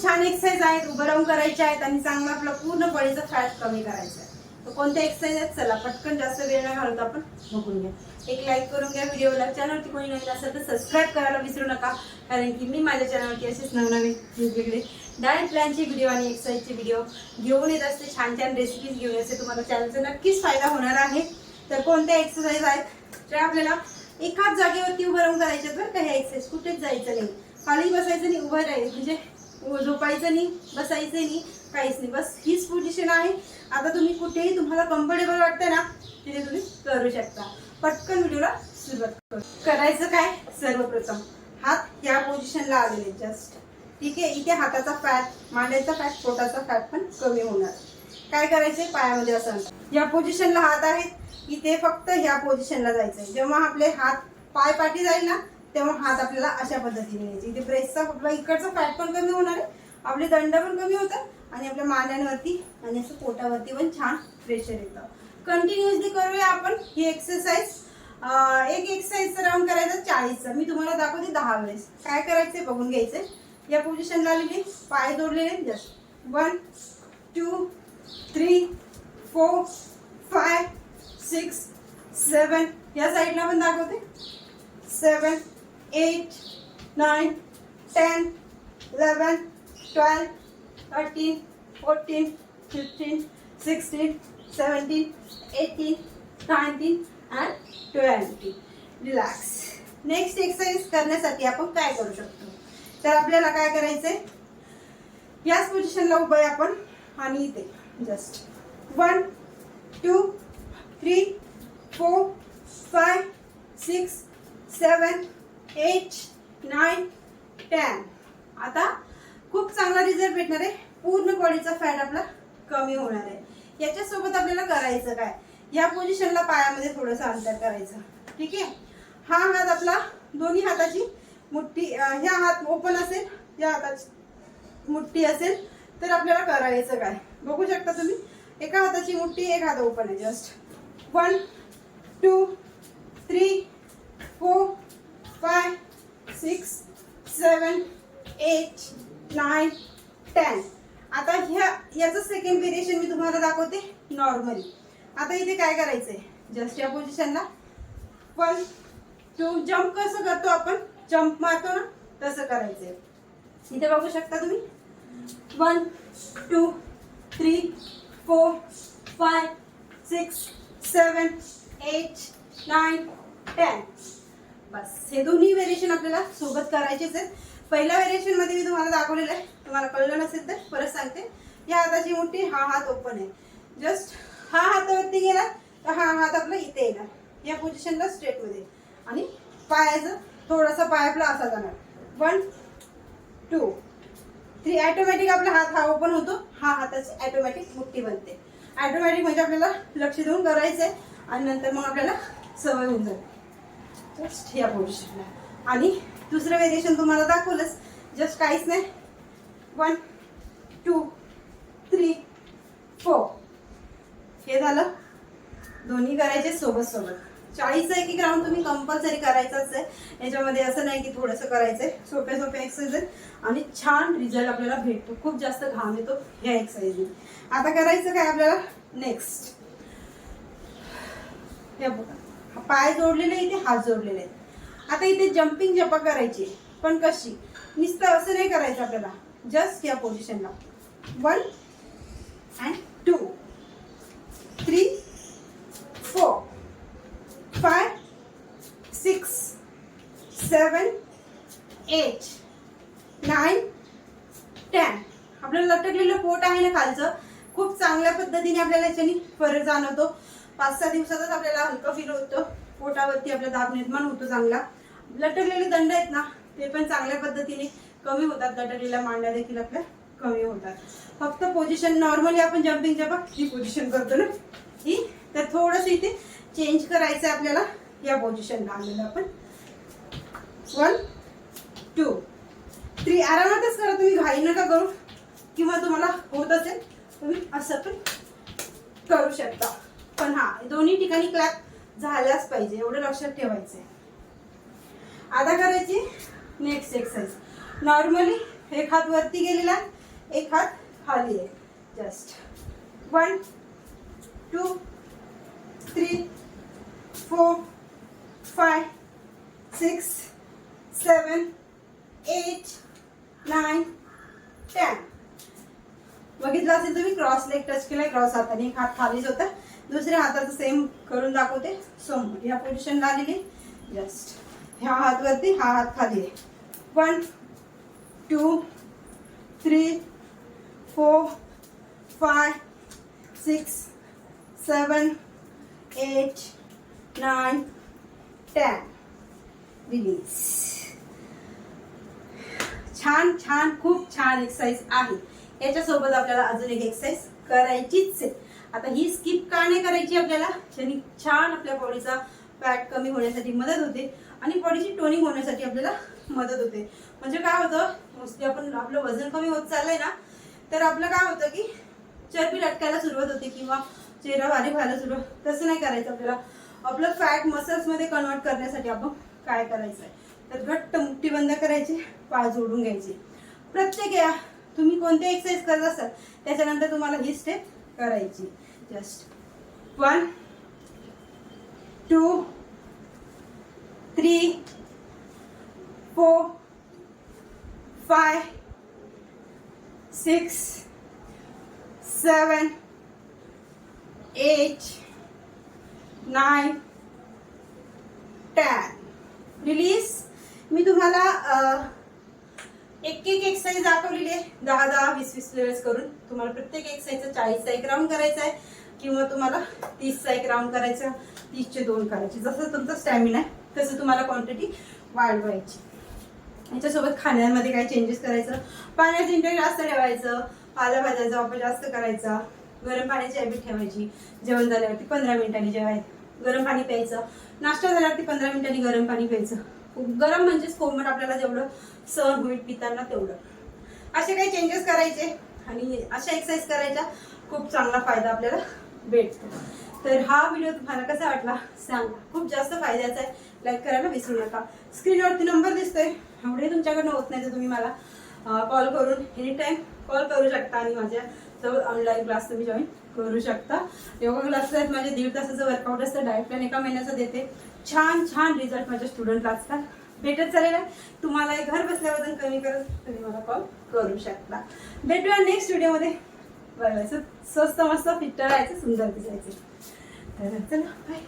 खूप छान एक्सरसाइज आहेत उभं राहून करायचे आहेत आणि चांगला आपला पूर्ण बळीचा फॅट कमी करायचा आहे तर कोणत्या एक्सरसाइज आहेत? चला पटकन जास्त वेळ न घालता आपण बघून घ्या. एक लाईक करून घ्या व्हिडिओला. चॅनलवरती कोणी नवीन असेल तर सबस्क्राईब करायला विसरू नका कारण की मी माझ्या चॅनलवरती असेच नवनवीन वेगवेगळे डायट प्लॅनचे व्हिडिओ आणि एक्सरसाइजचे व्हिडिओ घेऊन येत असते. छान छान रेसिपीज घेऊन येते तुम्हाला चॅनलचा नक्कीच फायदा होणार आहे. तर कोणत्या एक्सरसाइज आहेत? ज्या आपल्याला एकाच जागेवरती उभं राहून करायच्यात बरं का ह्या एक्सरसाइज कुठेच जायचं नाही. खाली बसायचं नाही उभं राहील म्हणजे झोपायचं नाही बसायचं नाही काहीच नाही. बस हीच पोझिशन आहे. आता तुम्ही कुठेही तुम्हाला कम्फर्टेबल वाटतं ना तिथे तुम्ही करू शकता. पटकन व्हिडिओला सुरुवात करू. करायचं काय? सर्वप्रथम हात या पोझिशनला आलेले जस्ट ठीक आहे? इथे हाताचा फॅट मांड्याचा फॅट पोटाचा फॅट पण कमी होणार. काय करायचंय? पायामध्ये असं या पोझिशनला हात आहेत. इथे फक्त ह्या पोझिशनला जायचंय. जेव्हा आपले हात पाय पाठी जाईल ना तेव्हा हात आपल्याला अशा पद्धतीने घ्यायचे इथे ब्रेसचा आपला इकडचा फॅट पण कमी होणार आहे. आपले दंड पण कमी होतात आणि आपल्या मान्यांवरती आणि असं पोटावरती पण छान प्रेशर येतं. कंटिन्युअसली करूया आपण ही एक्सरसाइज एक एक्सरसाइजचा राऊंड करायचा चाळीसचा. मी तुम्हाला दाखवते दहा वेळेस. काय करायचंय बघून घ्यायचंय या पोझिशनला आलेली पाय जोडलेले just one two three four five six seven या साईडला पण दाखवते. Seven eight nine ten eleven twelve thirteen fourteen fifteen sixteen seventeen eighteen nineteen and twenty relax next exercise करण्यासाठी आपण काय करू शकतो? तर आपल्याला काय करायचंय? याच पोझिशनला उभं आहे आपण आणि इथे. Just one two three four five six seven eight nine ten. आता खूप चांगला रिझल्ट भेटणार आहे. पूर्ण बॉडीचा फॅट आपला कमी होणार आहे. याच्यासोबत आपल्याला करायचं काय? या पोझिशनला पायामध्ये थोडंसं अंतर करायचं. ठीक आहे? हा हात आपला दोन्ही हाताची मुठ्ठी ह्या हात ओपन असेल या हाताची मुठ्ठी असेल तर आपल्याला करायचं काय? बघू शकता तुम्ही? एका हाताची मुठ्ठी एक हात ओपन आहे just one two three four five six seven eight nine ten आता ह्या याचं सेकंड व्हेरिएशन मी तुम्हाला दाखवते नॉर्मली आता इथे काय करायचंय? जस्ट या पोझिशनला वन टू जम्प कसं करतो आपण? जम्प मारतो ना? तसं करायचंय. इथे बघू शकता तुम्ही? One two three four five six seven eight nine ten बस. हे दोन्ही व्हेरिएशन आपल्याला सोबत करायचेच आहेत. पहिल्या व्हेरिएशनमध्ये मी तुम्हाला दाखवलेलं आहे. तुम्हाला कळलं नसेल तर परत सांगते. या हाताची मुठी हा हात ओपन आहे. जस्ट हा हातावरती गेला तर हा हात आपला इथे येणार. या पोझिशनला स्ट्रेटमध्ये. आणि पायाचं थोडासा पाय आपला असा जाणार. वन टू थ्री ॲटोमॅटिक आपला हात हा ओपन होतो. हा हाताची ॲटोमॅटिक मुठ्ठी बनते. ॲटोमॅटिक म्हणजे आपल्याला लक्ष देऊन करायचं आहे आणि नंतर मग आपल्याला सवय होऊन जाते. जस्ट या पोझिशनला आणि दुसरं व्हेरिएशन तुम्हाला दाखवलंच. जस्ट काहीच नाही. वन टू थ्री फोर हे झालं. दोन्ही करायचे सोबत सोबत. चाळीसचा एक एक राऊंड तुम्ही कंपल्सरी करायचाच आहे. याच्यामध्ये असं नाही की थोडंसं करायचं आहे सोप्या एक्सरसाइज आणि छान रिझल्ट आपल्याला भेटतो. खूप जास्त घाम येतो ह्या एक्सरसाइजने आता करायचं काय आपल्याला? नेक्स्ट हे बघा. पाय जोडलेले इथे हात जोडलेले आहेत. आता इथे जम्पिंग जपा करायची पण कशी? नुसतं असं नाही करायचं आपल्याला. जस्ट या पोझिशनला one and two three four five six seven eight nine ten आपलं लटकलेलं पोट आहे ना खालचं. खूप चांगल्या पद्धतीने आपल्याला याच्यानी फरक जाणवतो. पाच सहा दिवसातच आपल्याला हलकं फील होतं. पोटावरती आपला दाब निर्माण होतो चांगला. लटकलेले दंड आहेत ना ते पण चांगल्या पद्धतीने कमी होतात. लटकलेल्या मांड्या देखील आपल्या कमी होतात. फक्त पोझिशन नॉर्मली आपण जम्पिंग जेव्हा ही पोझिशन करतो ना. ही तर थोडंसं इथे चेंज करायचं आहे आपल्याला या पोझिशनला आलेलं आपण. वन टू थ्री आरामातच करा तुम्ही. घाई नका करू. किंवा तुम्हाला होत असेल तुम्ही असं पण करू शकता. पण हा दोन्ही ठिकाणी क्लॅप झाल्याच पाहिजे एवढं लक्षात ठेवायचं आहे आता करायची नेक्स्ट एक्सरसाइज नॉर्मली एक हात वरती गेलेला एक हात खाली आहे. Just one two three four five six seven eight nine ten बघितलं असेल तुम्ही क्रॉस लेग टच केलाय क्रॉस हाताने एक हात खालीच होता. दुसऱ्या हाताचं सेम करून दाखवते. समोर या पोझिशनला आलेली. जस्ट ह्या हात वरती हा हात खाली आहे. One two three four five six seven eight nine ten release छान छान खूप छान एक्सरसाइज आहे. याच्यासोबत आपल्याला अजून एक एक्सरसाइज करायचीच आहे. आता ही स्किप का नाही करायची आपल्याला? ज्याने छान आपल्या बॉडीचा फॅट कमी होण्यासाठी मदत होते आणि बॉडीची टोनिंग होण्यासाठी आपल्याला मदत होते. म्हणजे काय होतं मोस्टली आपण आपलं वजन कमी होत चाललंय ना तर आपलं काय होतं की चरबी लटकायला सुरुवात होते किंवा चेहरा भारी व्हायला सुरुवात तसं नाही करायचं आपल्याला. आपलं फॅट मसल्समध्ये कन्वर्ट करण्यासाठी आपण काय करायचं आहे तर घट्ट मुठ्ठी बंद करायची पाय जोडून घ्यायचे. प्रत्येक या तुम्ही कोणते एक्सरसाइज करत असाल त्याच्यानंतर तुम्हाला ही स्टेप करायची. Just one two three four five six seven eight, nine ten release मी तुम्हाला एक एक एक्सरसाइज दाखवलेली आहे. दहा दहा वीस वीस वेळेस करून. तुम्हाला प्रत्येक एक्सरसाइजचा चाळीसचा एक राऊंड करायचा आहे. किंवा तुम्हाला तीसचा एक राऊंड करायचा तीसचे दोन करायचे. जसं तुमचा स्टॅमिना आहे तसं तुम्हाला क्वांटिटी वाढवायची. याच्यासोबत खाण्यामध्ये काही चेंजेस करायचं. पाण्याचं इंटेक जास्त ठेवायचं. पालेभाज्याचा वापर जास्त करायचा. गरम पाण्याची हॅबिट ठेवायची. जेवण झाल्यावरती पंधरा मिनिटांनी जेवायचं गरम पाणी प्यायचं. नाश्ता झाल्यावरती पंधरा मिनिटांनी गरम पाणी प्यायचं. गरम म्हणजेच कोमट आपल्याला जेवढं सर होईल पिताना तेवढं. असे काही चेंजेस करायचे आणि अशा एक्सरसाइज करायच्या खूप चांगला फायदा आपल्याला भेटतो. तर हा व्हिडिओ तुम्हाला कसा वाटला सांगा. खूप जास्त फायद्याचा आहे. लाईक करायला विसरू नका. स्क्रीनवरती नंबर दिसतोय. एवढे तुमच्याकडनं होत नाही तर तुम्ही मला कॉल करून एनी टाईम कॉल करू शकता आणि माझ्या जवळ ऑनलाईन क्लास तुम्ही जॉईन करू शकता. योगा क्लास आहेत माझे दीड तासाचं वर्कआउट असतं. डायट प्लॅन एका महिन्याचं देते. छान छान रिझल्ट माझ्या स्टुडंटला असतात भेटत चालेल आहे. तुम्हाला घर बसल्या वजन कमी करत तुम्ही मला कॉल करू शकता. भेटूया नेक्स्ट व्हिडिओमध्ये बरं स्वस्त मस्त फिट राहायचं सुंदर दिसायचं. तर चला बाय